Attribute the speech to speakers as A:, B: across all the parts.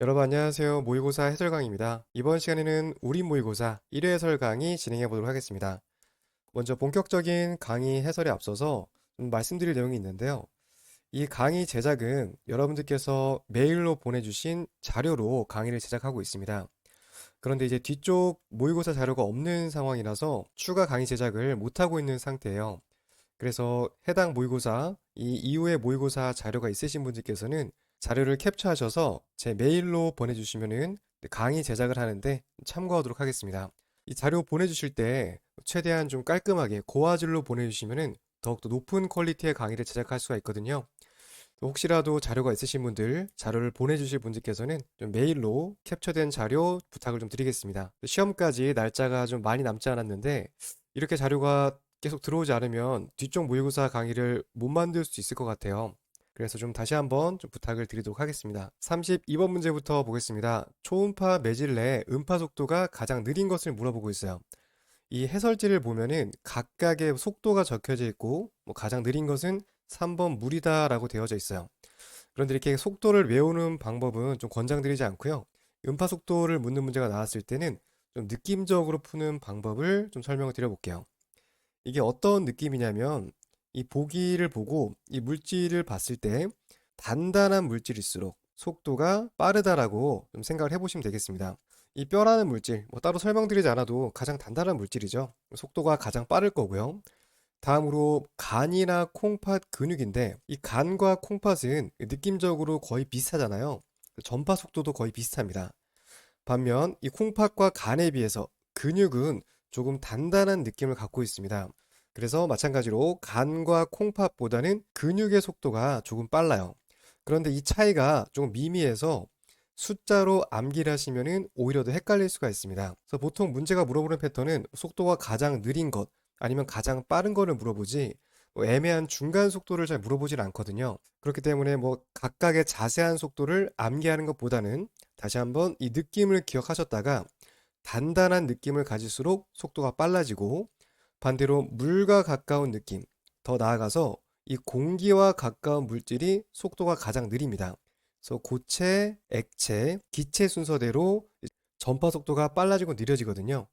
A: 여러분 안녕하세요. 모의고사 해설 강의입니다. 이번 시간에는 우리 모의고사 1회 해설 강의 진행해 보도록 하겠습니다. 먼저 본격적인 강의 해설에 앞서서 좀 말씀드릴 내용이 있는데요. 이 강의 제작은 여러분들께서 메일로 보내주신 자료로 강의를 제작하고 있습니다. 그런데 이제 뒤쪽 모의고사 자료가 없는 상황이라서 추가 강의 제작을 못하고 있는 상태예요. 그래서 해당 모의고사, 이 이후에 모의고사 자료가 있으신 분들께서는 자료를 캡처하셔서 제 메일로 보내주시면은 강의 제작을 하는데 참고하도록 하겠습니다. 이 자료 보내주실 때 최대한 좀 깔끔하게 고화질로 보내주시면은 더욱더 높은 퀄리티의 강의를 제작할 수가 있거든요. 혹시라도 자료가 있으신 분들, 자료를 보내주실 분들께서는 좀 메일로 캡처된 자료 부탁을 좀 드리겠습니다. 시험까지 날짜가 좀 많이 남지 않았는데 이렇게 자료가 계속 들어오지 않으면 뒤쪽 모의고사 강의를 못 만들 수 있을 것 같아요. 그래서 좀 다시 한번 좀 부탁을 드리도록 하겠습니다. 32번 문제부터 보겠습니다. 초음파 매질 내 음파 속도가 가장 느린 것을 물어보고 있어요. 이 해설지를 보면은 각각의 속도가 적혀져 있고 뭐 가장 느린 것은 3번 물이다라고 되어져 있어요. 그런데 이렇게 속도를 외우는 방법은 좀 권장드리지 않고요. 음파 속도를 묻는 문제가 나왔을 때는 좀 느낌적으로 푸는 방법을 좀 설명을 드려볼게요. 이게 어떤 느낌이냐면 이 보기를 보고 이 물질을 봤을 때 단단한 물질일수록 속도가 빠르다라고 좀 생각을 해보시면 되겠습니다. 이 뼈라는 물질, 뭐 따로 설명드리지 않아도 가장 단단한 물질이죠. 속도가 가장 빠를 거고요. 다음으로 간이나 콩팥 근육인데 이 간과 콩팥은 느낌적으로 거의 비슷하잖아요. 전파 속도도 거의 비슷합니다. 반면 이 콩팥과 간에 비해서 근육은 조금 단단한 느낌을 갖고 있습니다. 그래서 마찬가지로 간과 콩팥보다는 근육의 속도가 조금 빨라요. 그런데 이 차이가 조금 미미해서 숫자로 암기를 하시면은 오히려 더 헷갈릴 수가 있습니다. 그래서 보통 문제가 물어보는 패턴은 속도가 가장 느린 것 아니면 가장 빠른 거를 물어보지 뭐 애매한 중간 속도를 잘 물어보질 않거든요. 그렇기 때문에 뭐 각각의 자세한 속도를 암기하는 것보다는 다시 한번 이 느낌을 기억하셨다가 단단한 느낌을 가질수록 속도가 빨라지고 반대로 물과 가까운 느낌, 더 나아가서 이 공기와 가까운 물질이 속도가 가장 느립니다. 그래서 고체, 액체, 기체 순서대로 전파 속도가 빨라지고 느려지거든요.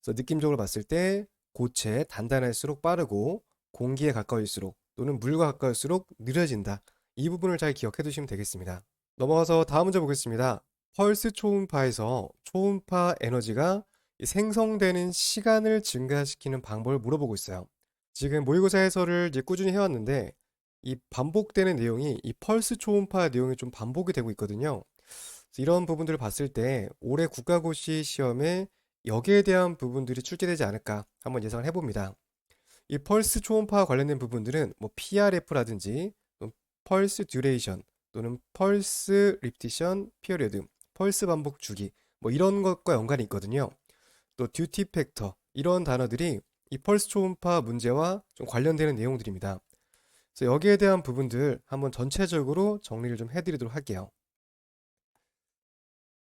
A: 그래서 느낌적으로 봤을 때 고체, 단단할수록 빠르고 공기에 가까울수록 또는 물과 가까울수록 느려진다. 이 부분을 잘 기억해 두시면 되겠습니다. 넘어가서 다음 문제 보겠습니다. 펄스 초음파에서 초음파 에너지가 생성되는 시간을 증가시키는 방법을 물어보고 있어요. 지금 모의고사 해설을 이제 꾸준히 해왔는데 이 반복되는 내용이 이 펄스 초음파 내용이 좀 반복이 되고 있거든요. 이런 부분들을 봤을 때 올해 국가고시 시험에 여기에 대한 부분들이 출제되지 않을까 한번 예상을 해봅니다. 이 펄스 초음파와 관련된 부분들은 뭐 PRF라든지 펄스 듀레이션 또는 펄스 리피티션 피어리드, 펄스 반복 주기 뭐 이런 것과 연관이 있거든요. 또 듀티 팩터 이런 단어들이 이 펄스 초음파 문제와 좀 관련되는 내용들입니다. 그래서 여기에 대한 부분들 한번 전체적으로 정리를 좀 해드리도록 할게요.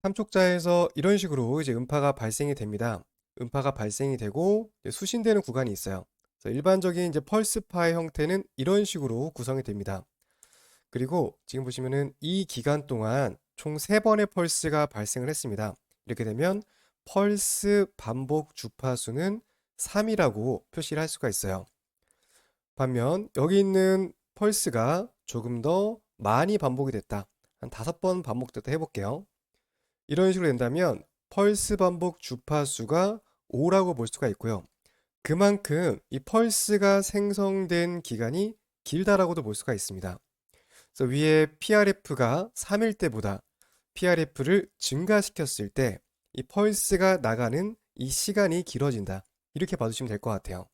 A: 삼촉자에서 이런 식으로 이제 음파가 발생이 됩니다. 음파가 발생이 되고 수신되는 구간이 있어요. 일반적인 이제 펄스파의 형태는 이런 식으로 구성이 됩니다. 그리고 지금 보시면은 이 기간 동안 총 3번의 펄스가 발생을 했습니다. 이렇게 되면 펄스 반복 주파수는 3이라고 표시를 할 수가 있어요. 반면 여기 있는 펄스가 조금 더 많이 반복이 됐다. 한 다섯 번 반복됐다 해볼게요. 이런 식으로 된다면 펄스 반복 주파수가 5라고 볼 수가 있고요. 그만큼 이 펄스가 생성된 기간이 길다라고도 볼 수가 있습니다. 그래서 위에 PRF가 3일 때보다 PRF를 증가시켰을 때 이 펄스가 나가는 이 시간이 길어진다. 이렇게 봐주시면 될 것 같아요.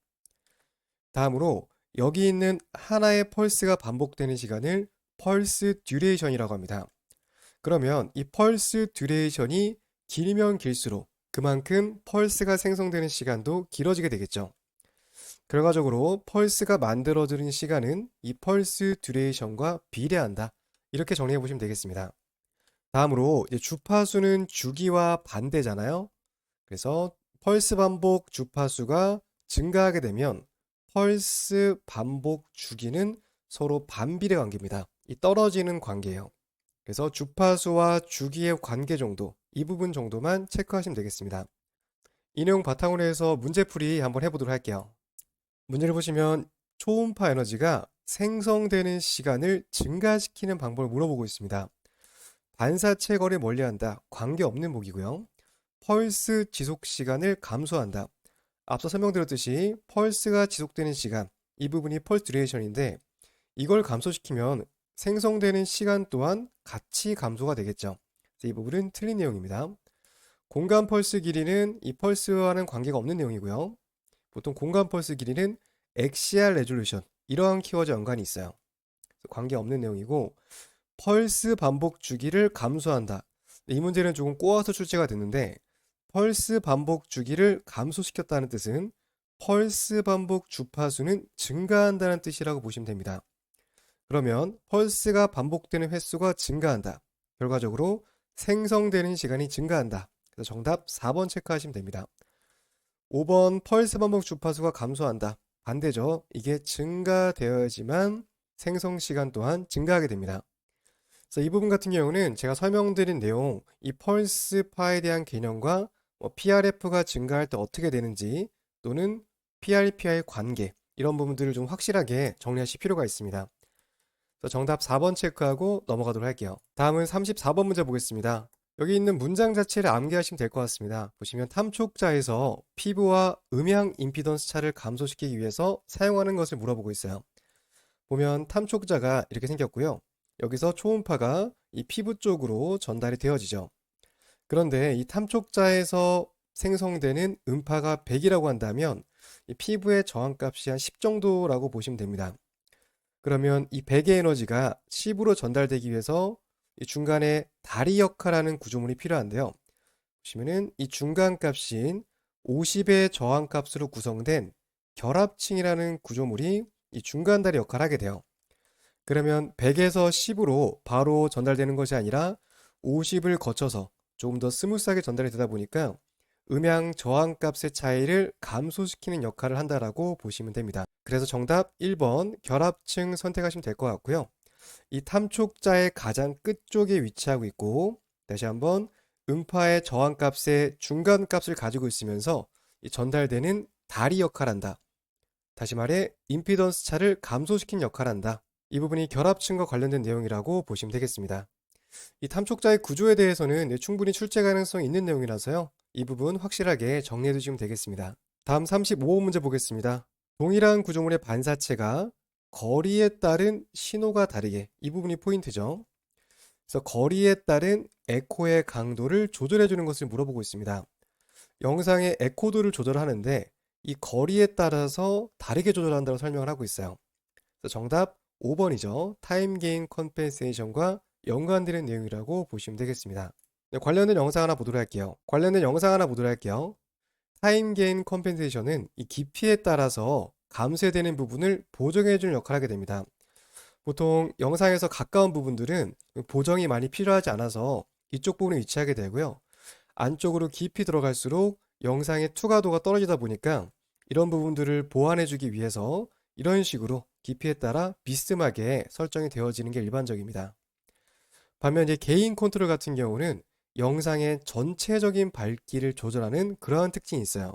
A: 다음으로 여기 있는 하나의 펄스가 반복되는 시간을 펄스 듀레이션이라고 합니다. 그러면 이 펄스 듀레이션이 길면 길수록 그만큼 펄스가 생성되는 시간도 길어지게 되겠죠. 결과적으로 펄스가 만들어지는 시간은 이 펄스 듀레이션과 비례한다. 이렇게 정리해 보시면 되겠습니다. 다음으로 주파수는 주기와 반대잖아요. 그래서 펄스 반복 주파수가 증가하게 되면 펄스 반복 주기는 서로 반비례 관계입니다. 이 떨어지는 관계예요. 그래서 주파수와 주기의 관계 정도, 이 부분 정도만 체크하시면 되겠습니다. 이 내용 바탕으로 해서 문제풀이 한번 해보도록 할게요. 문제를 보시면 초음파 에너지가 생성되는 시간을 증가시키는 방법을 물어보고 있습니다. 반사체 거리를 멀리한다. 관계없는 보기고요. 펄스 지속 시간을 감소한다. 앞서 설명드렸듯이 펄스가 지속되는 시간, 이 부분이 펄스 듀레이션인데 이걸 감소시키면 생성되는 시간 또한 같이 감소가 되겠죠. 이 부분은 틀린 내용입니다. 공간 펄스 길이는 이 펄스와는 관계가 없는 내용이고요. 보통 공간 펄스 길이는 엑시알 레졸루션 이러한 키워드 연관이 있어요. 관계 없는 내용이고 펄스 반복 주기를 감소한다. 이 문제는 조금 꼬아서 출제가 됐는데 펄스 반복 주기를 감소시켰다는 뜻은 펄스 반복 주파수는 증가한다는 뜻이라고 보시면 됩니다. 그러면 펄스가 반복되는 횟수가 증가한다. 결과적으로 생성되는 시간이 증가한다. 그래서 정답 4번 체크하시면 됩니다. 5번 펄스 반복 주파수가 감소한다. 반대죠. 이게 증가되어야지만 생성 시간 또한 증가하게 됩니다. 그래서 이 부분 같은 경우는 제가 설명드린 내용, 이 펄스 파에 대한 개념과 뭐 PRF가 증가할 때 어떻게 되는지 또는 PRP와의 관계 이런 부분들을 좀 확실하게 정리하실 필요가 있습니다. 정답 4번 체크하고 넘어가도록 할게요. 다음은 34번 문제 보겠습니다. 여기 있는 문장 자체를 암기하시면 될 것 같습니다. 보시면 탐촉자에서 피부와 음향 임피던스 차를 감소시키기 위해서 사용하는 것을 물어보고 있어요. 보면 탐촉자가 이렇게 생겼고요. 여기서 초음파가 이 피부 쪽으로 전달이 되어지죠. 그런데 이 탐촉자에서 생성되는 음파가 100이라고 한다면 이 피부의 저항값이 한 10 정도라고 보시면 됩니다. 그러면 이 100의 에너지가 10으로 전달되기 위해서 이 중간에 다리 역할하는 구조물이 필요한데요. 보시면은 이 중간 값인 50의 저항 값으로 구성된 결합층이라는 구조물이 이 중간 다리 역할을 하게 돼요. 그러면 100에서 10으로 바로 전달되는 것이 아니라 50을 거쳐서 조금 더 스무스하게 전달이 되다 보니까 음향 저항 값의 차이를 감소시키는 역할을 한다라고 보시면 됩니다. 그래서 정답 1번 결합층 선택하시면 될 것 같고요. 이 탐촉자의 가장 끝쪽에 위치하고 있고 다시 한번 음파의 저항 값의 중간 값을 가지고 있으면서 이 전달되는 다리 역할을 한다. 다시 말해 임피던스 차를 감소시킨 역할을 한다. 이 부분이 결합층과 관련된 내용이라고 보시면 되겠습니다. 이 탐촉자의 구조에 대해서는 충분히 출제 가능성이 있는 내용이라서요. 이 부분 확실하게 정리해 두시면 되겠습니다. 다음 35번 문제 보겠습니다. 동일한 구조물의 반사체가 거리에 따른 신호가 다르게 이 부분이 포인트죠. 그래서 거리에 따른 에코의 강도를 조절해 주는 것을 물어보고 있습니다. 영상의 에코도를 조절하는데 이 거리에 따라서 다르게 조절한다고 설명을 하고 있어요. 그래서 정답 5번이죠. 타임 게인 컴펜세이션과 연관되는 내용이라고 보시면 되겠습니다. 네, 관련된 영상 하나 보도록 할게요. 관련된 영상 하나 보도록 할게요. 타임 게인 컴펜세이션은 이 깊이에 따라서 감쇄되는 부분을 보정해 주는 역할을 하게 됩니다. 보통 영상에서 가까운 부분들은 보정이 많이 필요하지 않아서 이쪽 부분에 위치하게 되고요. 안쪽으로 깊이 들어갈수록 영상의 투과도가 떨어지다 보니까 이런 부분들을 보완해 주기 위해서 이런 식으로 깊이에 따라 비스듬하게 설정이 되어지는 게 일반적입니다. 반면 이제 개인 컨트롤 같은 경우는 영상의 전체적인 밝기를 조절하는 그러한 특징이 있어요.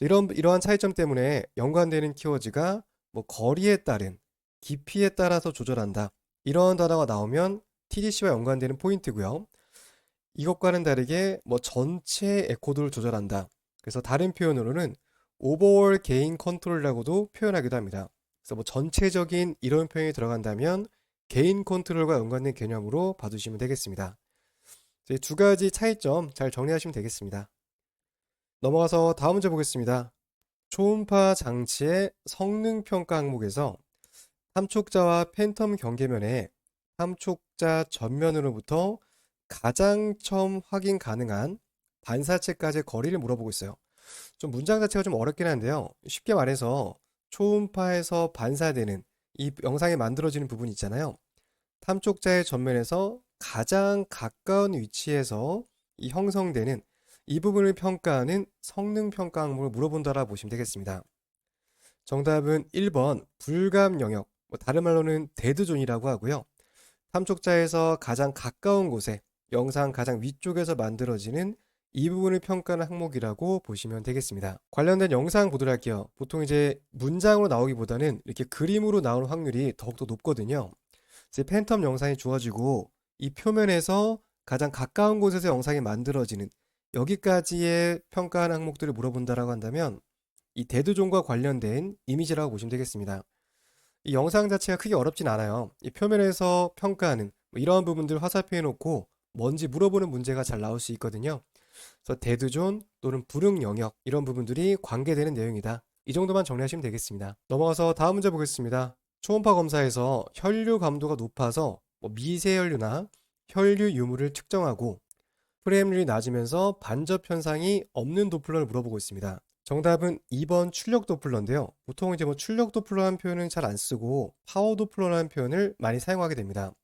A: 이런 이러한 차이점 때문에 연관되는 키워드가 뭐 거리에 따른 깊이에 따라서 조절한다. 이런 단어가 나오면 TDC와 연관되는 포인트고요. 이것과는 다르게 뭐 전체 에코도를 조절한다. 그래서 다른 표현으로는 오버월 게인 컨트롤이라고도 표현하기도 합니다. 그래서 뭐 전체적인 이런 표현이 들어간다면 개인 컨트롤과 연관된 개념으로 봐주시면 되겠습니다. 두 가지 차이점 잘 정리하시면 되겠습니다. 넘어가서 다음 문제 보겠습니다. 초음파 장치의 성능 평가 항목에서 탐촉자와 팬텀 경계면에 탐촉자 전면으로부터 가장 처음 확인 가능한 반사체까지의 거리를 물어보고 있어요. 좀 문장 자체가 좀 어렵긴 한데요. 쉽게 말해서 초음파에서 반사되는 이 영상에 만들어지는 부분 있잖아요. 탐촉자의 전면에서 가장 가까운 위치에서 이 형성되는 이 부분을 평가하는 성능 평가 항목을 물어본다라 보시면 되겠습니다. 정답은 1번 불감 영역, 뭐 다른 말로는 데드존이라고 하고요. 탐촉자에서 가장 가까운 곳에 영상 가장 위쪽에서 만들어지는 이 부분을 평가하는 항목이라고 보시면 되겠습니다. 관련된 영상 보도록 할게요. 보통 이제 문장으로 나오기보다는 이렇게 그림으로 나오는 확률이 더욱더 높거든요. 이제 팬텀 영상이 주어지고 이 표면에서 가장 가까운 곳에서 영상이 만들어지는 여기까지의 평가하는 항목들을 물어본다라고 한다면 이 데드존과 관련된 이미지라고 보시면 되겠습니다. 이 영상 자체가 크게 어렵진 않아요. 이 표면에서 평가하는 뭐 이러한 부분들 화살표해 놓고 뭔지 물어보는 문제가 잘 나올 수 있거든요. 그래서 데드존 또는 불응 영역 이런 부분들이 관계되는 내용이다. 이 정도만 정리하시면 되겠습니다. 넘어가서 다음 문제 보겠습니다. 초음파 검사에서 혈류 감도가 높아서 뭐 미세혈류나 혈류 유무를 측정하고 프레임률이 낮으면서 반접 현상이 없는 도플러를 물어보고 있습니다. 정답은 2번 출력 도플러인데요. 보통 이제 뭐 출력 도플러라는 표현은 잘 안 쓰고 파워 도플러라는 표현을 많이 사용하게 됩니다.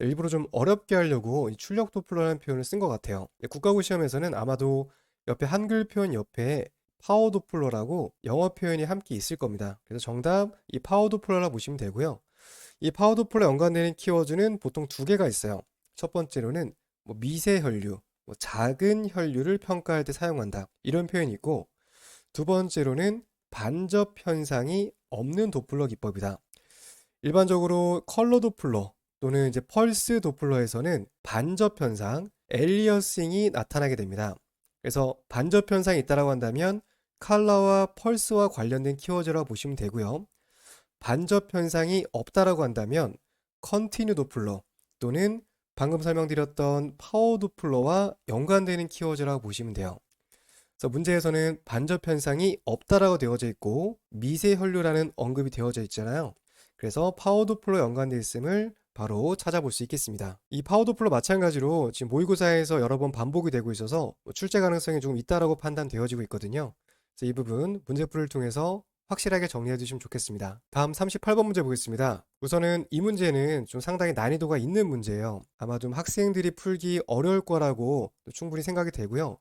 A: 일부러 좀 어렵게 하려고 이 출력 도플러라는 표현을 쓴 것 같아요. 국가고 시험에서는 아마도 옆에 한글 표현 옆에 파워 도플러라고 영어 표현이 함께 있을 겁니다. 그래서 정답 이 파워 도플러라 보시면 되고요. 이 파워 도플러 연관되는 키워드는 보통 두 개가 있어요. 첫 번째로는 뭐 미세 혈류, 뭐 작은 혈류를 평가할 때 사용한다. 이런 표현이 있고 두 번째로는 반접 현상이 없는 도플러 기법이다. 일반적으로 컬러 도플러 또는 이제 펄스 도플러에서는 반접 현상, 엘리어싱이 나타나게 됩니다. 그래서 반접 현상이 있다라고 한다면 컬러와 펄스와 관련된 키워드라고 보시면 되고요. 반접 현상이 없다라고 한다면 컨티뉴 도플러 또는 방금 설명드렸던 파워 도플러와 연관되는 키워드라고 보시면 돼요. 그래서 문제에서는 반접 현상이 없다라고 되어져 있고 미세 혈류라는 언급이 되어져 있잖아요. 그래서 파워 도플러 연관되어 있음을 바로 찾아볼 수 있겠습니다. 이 파워 도플러 마찬가지로 지금 모의고사에서 여러 번 반복이 되고 있어서 뭐 출제 가능성이 조금 있다라고 판단되어지고 있거든요. 그래서 이 부분 문제풀이를 통해서 확실하게 정리해 주시면 좋겠습니다. 다음 38번 문제 보겠습니다. 우선은 이 문제는 좀 상당히 난이도가 있는 문제예요. 아마 좀 학생들이 풀기 어려울 거라고 충분히 생각이 되고요.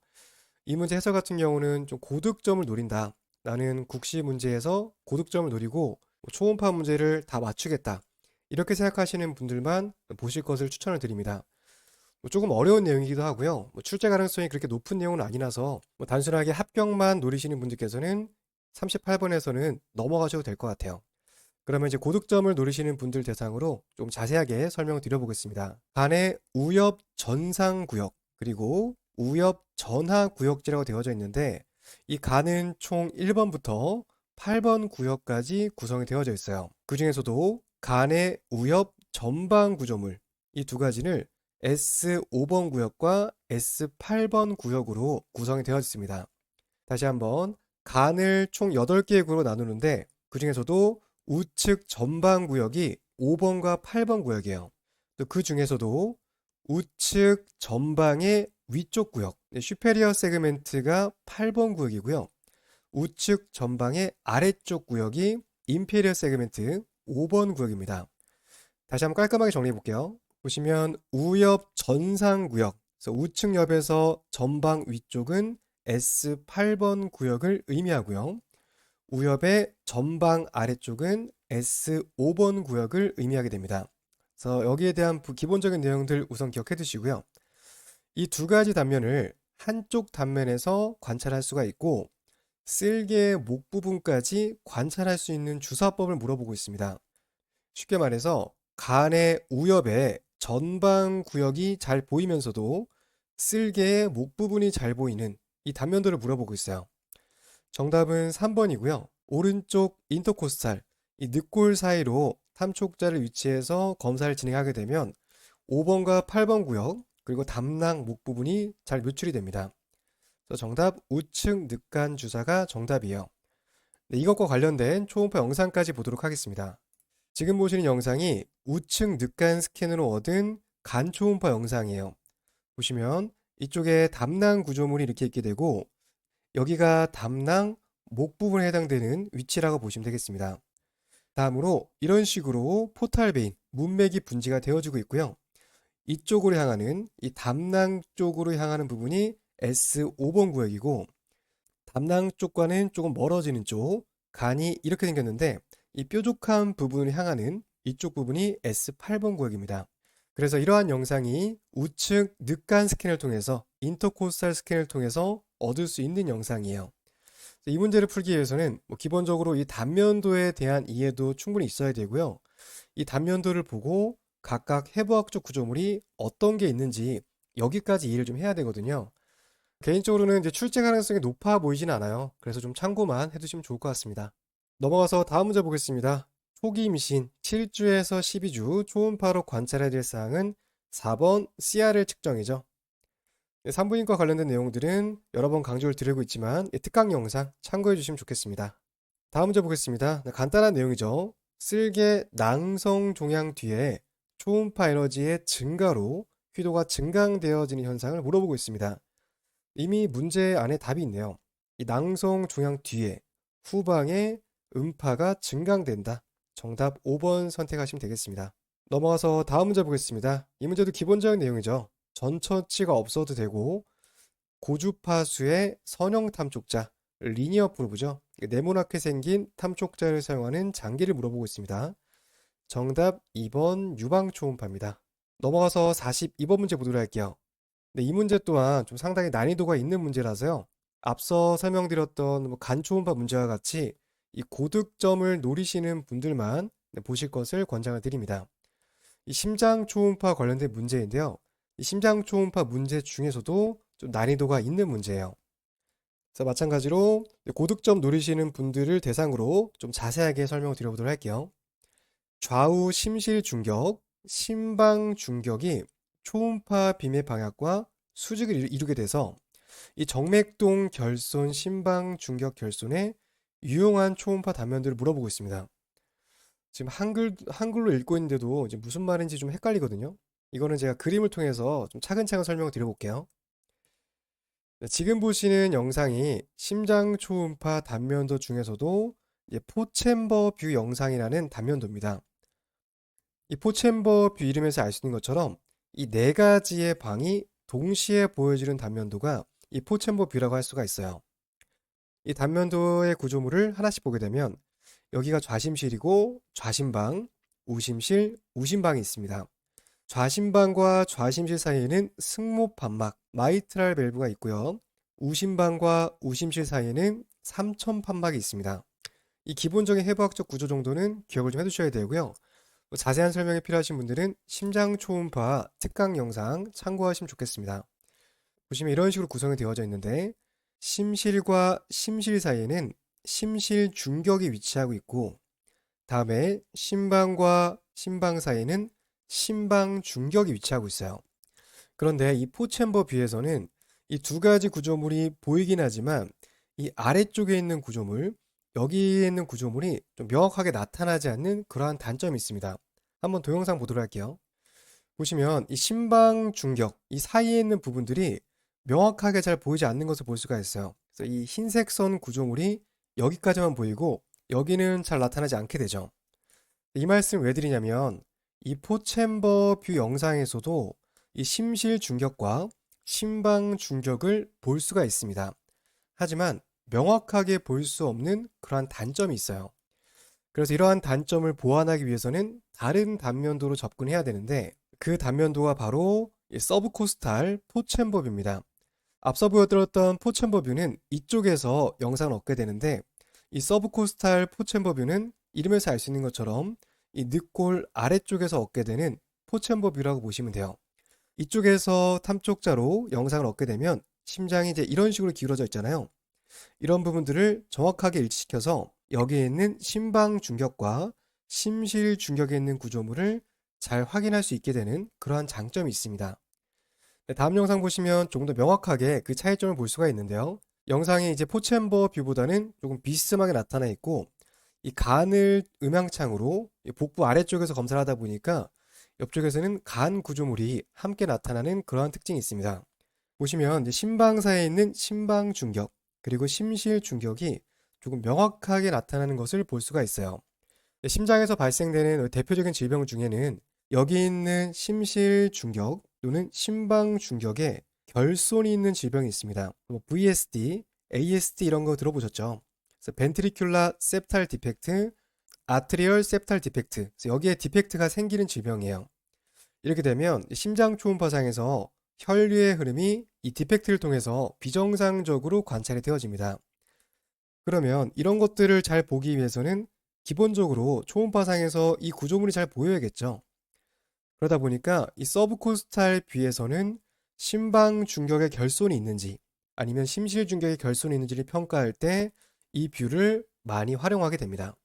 A: 이 문제 해설 같은 경우는 좀 고득점을 노린다. 나는 국시 문제에서 고득점을 노리고 뭐 초음파 문제를 다 맞추겠다. 이렇게 생각하시는 분들만 보실 것을 추천을 드립니다. 뭐 조금 어려운 내용이기도 하고요. 뭐 출제 가능성이 그렇게 높은 내용은 아니라서 뭐 단순하게 합격만 노리시는 분들께서는 38번에서는 넘어가셔도 될 것 같아요. 그러면 이제 고득점을 노리시는 분들 대상으로 좀 자세하게 설명을 드려보겠습니다. 간의 우엽 전상 구역 그리고 우엽 전하 구역지라고 되어져 있는데 이 간은 총 1번부터 8번 구역까지 구성이 되어져 있어요. 그 중에서도 간의 우엽 전방 구조물 이 두 가지를 S5번 구역과 S8번 구역으로 구성이 되어 있습니다. 다시 한번 간을 총 8개의 구역으로 나누는데 그 중에서도 우측 전방 구역이 5번과 8번 구역이에요. 또 그 중에서도 우측 전방의 위쪽 구역, 슈페리어 세그멘트가 8번 구역이고요. 우측 전방의 아래쪽 구역이 인페리어 세그멘트 5번 구역입니다. 다시 한번 깔끔하게 정리해 볼게요. 보시면 우엽 전상 구역, 우측 옆에서 전방 위쪽은 S8번 구역을 의미하고요. 우엽의 전방 아래쪽은 S5번 구역을 의미하게 됩니다. 그래서 여기에 대한 기본적인 내용들 우선 기억해 두시고요. 이 두 가지 단면을 한쪽 단면에서 관찰할 수가 있고 쓸개의 목 부분까지 관찰할 수 있는 주사법을 물어보고 있습니다. 쉽게 말해서 간의 우엽의 전방 구역이 잘 보이면서도 쓸개의 목 부분이 잘 보이는 이 단면들을 물어보고 있어요. 정답은 3번이고요. 오른쪽 인터코스탈, 이 늑골 사이로 탐촉자를 위치해서 검사를 진행하게 되면 5번과 8번 구역, 그리고 담낭 목 부분이 잘 노출이 됩니다. 정답 우측 늑간 주사가 정답이에요. 네, 이것과 관련된 초음파 영상까지 보도록 하겠습니다. 지금 보시는 영상이 우측 늑간 스캔으로 얻은 간 초음파 영상이에요. 보시면 이쪽에 담낭 구조물이 이렇게 있게 되고 여기가 담낭 목 부분에 해당되는 위치라고 보시면 되겠습니다. 다음으로 이런 식으로 포탈베인, 문맥이 분지가 되어지고 있고요. 이쪽으로 향하는 이 담낭 쪽으로 향하는 부분이 S5번 구역이고 담낭 쪽과는 조금 멀어지는 쪽 간이 이렇게 생겼는데 이 뾰족한 부분을 향하는 이쪽 부분이 S8번 구역입니다. 그래서 이러한 영상이 우측 늑간 스캔을 통해서 인터코스탈 스캔을 통해서 얻을 수 있는 영상이에요. 이 문제를 풀기 위해서는 뭐 기본적으로 이 단면도에 대한 이해도 충분히 있어야 되고요. 이 단면도를 보고 각각 해부학적 구조물이 어떤 게 있는지 여기까지 이해를 좀 해야 되거든요. 개인적으로는 이제 출제 가능성이 높아 보이진 않아요. 그래서 좀 참고만 해두시면 좋을 것 같습니다. 넘어가서 다음 문제 보겠습니다. 초기 임신 7주에서 12주 초음파로 관찰해야 될 사항은 4번 CRL 측정이죠. 네, 산부인과 관련된 내용들은 여러 번 강조를 드리고 있지만 이 특강 영상 참고해 주시면 좋겠습니다. 다음 문제 보겠습니다. 네, 간단한 내용이죠. 쓸개 낭성 종양 뒤에 초음파 에너지의 증가로 휘도가 증강되어지는 현상을 물어보고 있습니다. 이미 문제 안에 답이 있네요. 이 낭성 종양 뒤에 후방에 음파가 증강된다. 정답 5번 선택하시면 되겠습니다. 넘어가서 다음 문제 보겠습니다. 이 문제도 기본적인 내용이죠. 전처치가 없어도 되고 고주파수의 선형 탐촉자 리니어 프로브죠. 네모나게 생긴 탐촉자를 사용하는 장기를 물어보고 있습니다. 정답 2번 유방 초음파입니다. 넘어가서 42번 문제 보도록 할게요. 네, 이 문제 또한 좀 상당히 난이도가 있는 문제라서요. 앞서 설명드렸던 뭐 간 초음파 문제와 같이 이 고득점을 노리시는 분들만 네, 보실 것을 권장을 드립니다. 이 심장 초음파 관련된 문제인데요. 이 심장 초음파 문제 중에서도 좀 난이도가 있는 문제예요. 그래서 마찬가지로 고득점 노리시는 분들을 대상으로 좀 자세하게 설명을 드려보도록 할게요. 좌우 심실 중격, 심방 중격이 초음파 빔의 방향과 수직을 이루- 이루게 돼서 이 정맥동 결손, 심방 중격 결손에 유용한 초음파 단면들을 물어보고 있습니다. 지금 한글, 한글로 읽고 있는데도 이제 무슨 말인지 좀 헷갈리거든요. 이거는 제가 그림을 통해서 좀 차근차근 설명을 드려볼게요. 네, 지금 보시는 영상이 심장 초음파 단면도 중에서도 포챔버 뷰 영상이라는 단면도입니다. 이 포챔버 뷰 이름에서 알 수 있는 것처럼 이 네 가지의 방이 동시에 보여지는 단면도가 이 포챔버 뷰라고 할 수가 있어요. 이 단면도의 구조물을 하나씩 보게 되면 여기가 좌심실이고 좌심방, 우심실, 우심방이 있습니다. 좌심방과 좌심실 사이에는 승모 판막, 마이트랄 밸브가 있고요. 우심방과 우심실 사이에는 삼천 판막이 있습니다. 이 기본적인 해부학적 구조 정도는 기억을 좀 해두셔야 되고요. 뭐 자세한 설명이 필요하신 분들은 심장 초음파 특강 영상 참고하시면 좋겠습니다. 보시면 이런 식으로 구성이 되어져 있는데 심실과 심실 사이에는 심실 중격이 위치하고 있고 다음에 심방과 심방 사이에는 심방 중격이 위치하고 있어요. 그런데 이 포챔버 뷰에서는 이 두 가지 구조물이 보이긴 하지만 이 아래쪽에 있는 구조물, 여기에 있는 구조물이 좀 명확하게 나타나지 않는 그러한 단점이 있습니다. 한번 동영상 보도록 할게요. 보시면 이 심방 중격, 이 사이에 있는 부분들이 명확하게 잘 보이지 않는 것을 볼 수가 있어요. 그래서 이 흰색 선 구조물이 여기까지만 보이고 여기는 잘 나타나지 않게 되죠. 이 말씀 왜 드리냐면 이 포챔버 뷰 영상에서도 이 심실 중격과 심방 중격을 볼 수가 있습니다. 하지만 명확하게 볼 수 없는 그러한 단점이 있어요. 그래서 이러한 단점을 보완하기 위해서는 다른 단면도로 접근해야 되는데 그 단면도가 바로 이 서브 코스탈 포챔버 뷰입니다. 앞서 보여드렸던 포챔버 뷰는 이쪽에서 영상을 얻게 되는데 이 서브 코스탈 포챔버 뷰는 이름에서 알 수 있는 것처럼 이 늑골 아래쪽에서 얻게 되는 포챔버 뷰라고 보시면 돼요. 이쪽에서 탐촉자로 영상을 얻게 되면 심장이 이제 이런 식으로 기울어져 있잖아요. 이런 부분들을 정확하게 일치시켜서 여기에 있는 심방 중격과 심실 중격에 있는 구조물을 잘 확인할 수 있게 되는 그러한 장점이 있습니다. 네, 다음 영상 보시면 조금 더 명확하게 그 차이점을 볼 수가 있는데요. 영상이 이제 포챔버 뷰보다는 조금 비스듬하게 나타나 있고 이 간을 음향창으로 이 복부 아래쪽에서 검사를 하다 보니까 옆쪽에서는 간 구조물이 함께 나타나는 그러한 특징이 있습니다. 보시면 심방사에 있는 심방 중격 그리고 심실 중격이 조금 명확하게 나타나는 것을 볼 수가 있어요. 심장에서 발생되는 대표적인 질병 중에는 여기 있는 심실 중격 또는 심방 중격에 결손이 있는 질병이 있습니다. 뭐 VSD, ASD 이런 거 들어보셨죠? 그래서 벤트리큘라 septal 디펙트, 아트리얼 septal 디펙트. 여기에 디펙트가 생기는 질병이에요. 이렇게 되면 심장 초음파상에서 혈류의 흐름이 이 디펙트를 통해서 비정상적으로 관찰이 되어집니다. 그러면 이런 것들을 잘 보기 위해서는 기본적으로 초음파상에서 이 구조물이 잘 보여야겠죠. 그러다 보니까 이 서브코스탈 뷰에서는 심방 중격의 결손이 있는지 아니면 심실 중격의 결손이 있는지를 평가할 때 이 뷰를 많이 활용하게 됩니다.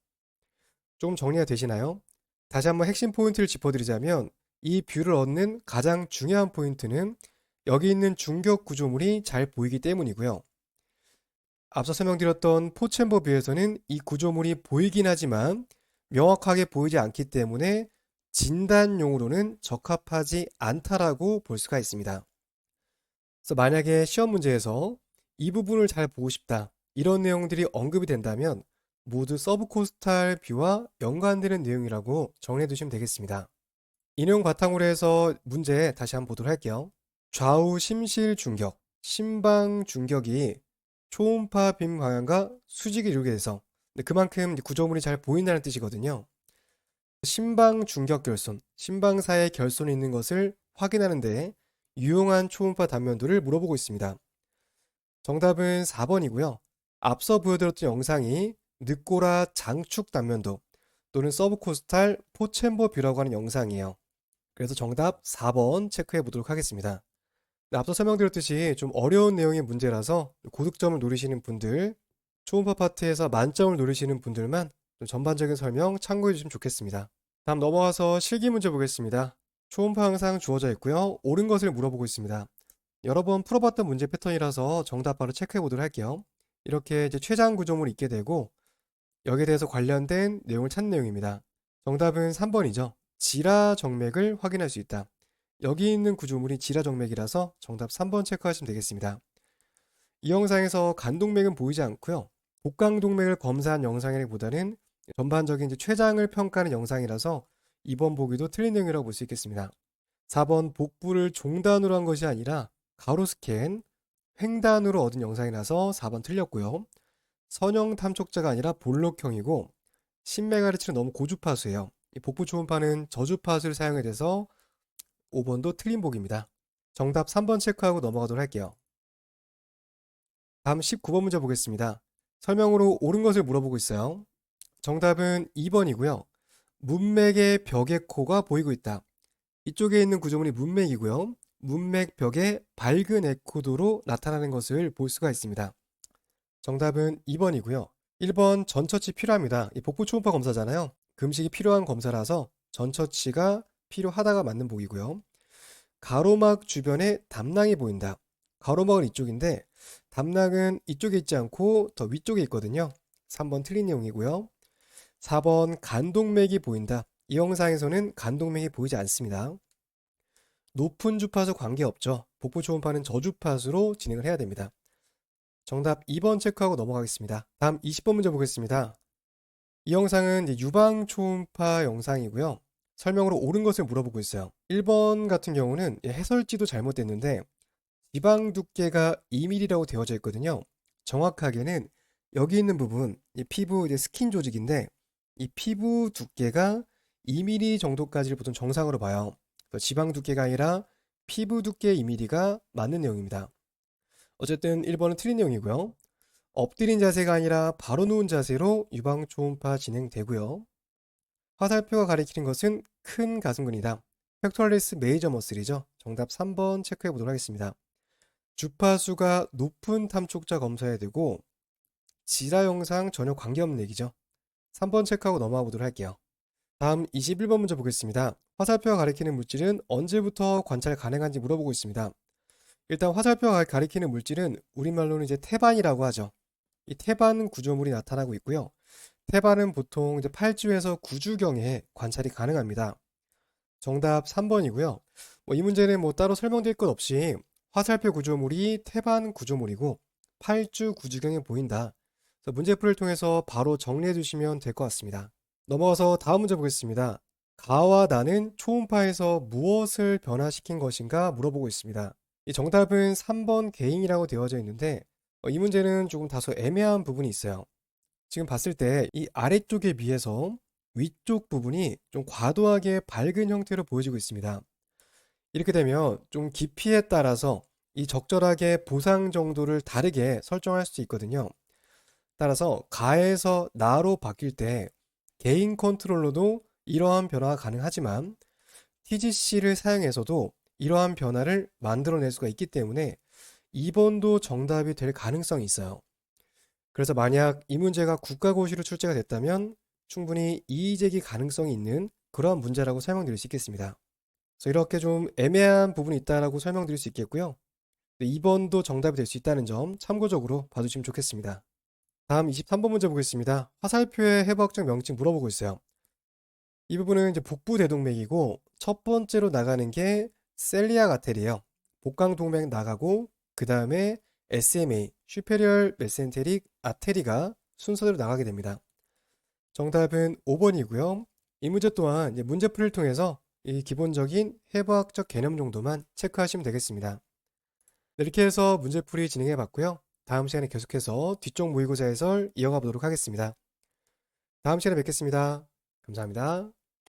A: 좀 정리가 되시나요? 다시 한번 핵심 포인트를 짚어드리자면 이 뷰를 얻는 가장 중요한 포인트는 여기 있는 중격 구조물이 잘 보이기 때문이고요. 앞서 설명드렸던 포챔버 뷰에서는 이 구조물이 보이긴 하지만 명확하게 보이지 않기 때문에 진단용으로는 적합하지 않다라고 볼 수가 있습니다. 그래서 만약에 시험 문제에서 이 부분을 잘 보고 싶다 이런 내용들이 언급이 된다면 모두 서브코스탈 뷰와 연관되는 내용이라고 정리해 두시면 되겠습니다. 이 내용 바탕으로 해서 문제 다시 한번 보도록 할게요. 좌우 심실 중격, 심방 중격이 초음파 빔 방향과 수직을 이루게 돼서 그만큼 구조물이 잘 보인다는 뜻이거든요. 심방 중격 결손, 심방사의 결손이 있는 것을 확인하는데 유용한 초음파 단면도를 물어보고 있습니다. 정답은 4번이고요. 앞서 보여드렸던 영상이 늑고라 장축 단면도 또는 서브코스탈 포챔버 뷰라고 하는 영상이에요. 그래서 정답 4번 체크해 보도록 하겠습니다. 네, 앞서 설명드렸듯이 좀 어려운 내용의 문제라서 고득점을 노리시는 분들, 초음파 파트에서 만점을 노리시는 분들만 좀 전반적인 설명 참고해 주시면 좋겠습니다. 다음 넘어가서 실기 문제 보겠습니다. 초음파 항상 주어져 있고요. 옳은 것을 물어보고 있습니다. 여러 번 풀어봤던 문제 패턴이라서 정답 바로 체크해 보도록 할게요. 이렇게 이제 최장 구조물이 있게 되고 여기에 대해서 관련된 내용을 찾는 내용입니다. 정답은 3번이죠. 지라 정맥을 확인할 수 있다. 여기 있는 구조물이 지라 정맥이라서 정답 3번 체크하시면 되겠습니다. 이 영상에서 간동맥은 보이지 않고요. 복강동맥을 검사한 영상이라기보다는 전반적인 이제 췌장을 평가하는 영상이라서 2번 보기도 틀린 내용이라고 볼 수 있겠습니다. 4번 복부를 종단으로 한 것이 아니라 가로 스캔, 횡단으로 얻은 영상이라서 4번 틀렸고요. 선형 탐촉자가 아니라 볼록형이고 10메가헤르츠는 너무 고주파수예요. 이 복부 초음파는 저주파수를 사용해 돼서 5번도 틀린 복입니다. 정답 3번 체크하고 넘어가도록 할게요. 다음 19번 문제 보겠습니다. 설명으로 옳은 것을 물어보고 있어요. 정답은 2번이고요. 문맥의 벽의 코가 보이고 있다. 이쪽에 있는 구조물이 문맥이고요. 문맥 벽의 밝은 에코도로 나타나는 것을 볼 수가 있습니다. 정답은 2번이고요. 1번 전처치 필요합니다. 이 복부 초음파 검사잖아요. 금식이 필요한 검사라서 전처치가 필요하다가 맞는 복이고요. 가로막 주변에 담낭이 보인다. 가로막은 이쪽인데 담낭은 이쪽에 있지 않고 더 위쪽에 있거든요. 3번 틀린 내용이고요. 4번 간동맥이 보인다. 이 영상에서는 간동맥이 보이지 않습니다. 높은 주파수 관계없죠. 복부 초음파는 저주파수로 진행을 해야 됩니다. 정답 2번 체크하고 넘어가겠습니다. 다음 20번 문제 보겠습니다. 이 영상은 유방 초음파 영상이고요. 설명으로 옳은 것을 물어보고 있어요. 1번 같은 경우는 해설지도 잘못됐는데 지방 두께가 2mm라고 되어져 있거든요. 정확하게는 여기 있는 부분, 이 피부 스킨 조직인데 이 피부 두께가 2mm 정도까지를 보통 정상으로 봐요. 지방 두께가 아니라 피부 두께 2mm가 맞는 내용입니다. 어쨌든 1번은 틀린 내용이고요. 엎드린 자세가 아니라 바로 누운 자세로 유방 초음파 진행되고요. 화살표가 가리키는 것은 큰 가슴근이다. 팩토럴리스 메이저 머슬이죠. 정답 3번 체크해 보도록 하겠습니다. 주파수가 높은 탐촉자 검사해야 되고 지라 영상 전혀 관계없는 얘기죠. 3번 체크하고 넘어가 보도록 할게요. 다음 21번 문제 보겠습니다. 화살표가 가리키는 물질은 언제부터 관찰 가능한지 물어보고 있습니다. 일단 화살표가 가리키는 물질은 우리말로는 이제 태반이라고 하죠. 이 태반 구조물이 나타나고 있고요. 태반은 보통 이제 8주에서 9주경에 관찰이 가능합니다. 정답 3번이고요. 뭐 이 문제는 뭐 따로 설명드릴 것 없이 화살표 구조물이 태반 구조물이고 8주 9주경에 보인다. 문제풀이를 통해서 바로 정리해 주시면 될 것 같습니다. 넘어가서 다음 문제 보겠습니다. 가와 나는 초음파에서 무엇을 변화시킨 것인가 물어보고 있습니다. 이 정답은 3번 개인이라고 되어져 있는데 어, 이 문제는 조금 다소 애매한 부분이 있어요. 지금 봤을 때 이 아래쪽에 비해서 위쪽 부분이 좀 과도하게 밝은 형태로 보여지고 있습니다. 이렇게 되면 좀 깊이에 따라서 이 적절하게 보상 정도를 다르게 설정할 수 있거든요. 따라서 가에서 나로 바뀔 때 개인 컨트롤러도 이러한 변화가 가능하지만 TGC를 사용해서도 이러한 변화를 만들어낼 수가 있기 때문에 2번도 정답이 될 가능성이 있어요. 그래서 만약 이 문제가 국가고시로 출제가 됐다면 충분히 이의제기 가능성이 있는 그러한 문제라고 설명드릴 수 있겠습니다. 그래서 이렇게 좀 애매한 부분이 있다라고 설명드릴 수 있겠고요. 2번도 정답이 될 수 있다는 점 참고적으로 봐주시면 좋겠습니다. 다음 23번 문제 보겠습니다. 화살표의 해부학적 명칭 물어보고 있어요. 이 부분은 이제 복부 대동맥이고 첫 번째로 나가는 게 셀리아 가텔이에요. 복강 동맥 나가고 그 다음에 SMA, 슈페리얼 메센테릭 아테리가 순서대로 나가게 됩니다. 정답은 5번이고요. 이 문제 또한 문제풀이를 통해서 이 기본적인 해부학적 개념 정도만 체크하시면 되겠습니다. 네, 이렇게 해서 문제풀이 진행해 봤고요. 다음 시간에 계속해서 뒤쪽 모의고사 해설 이어가 보도록 하겠습니다. 다음 시간에 뵙겠습니다. 감사합니다.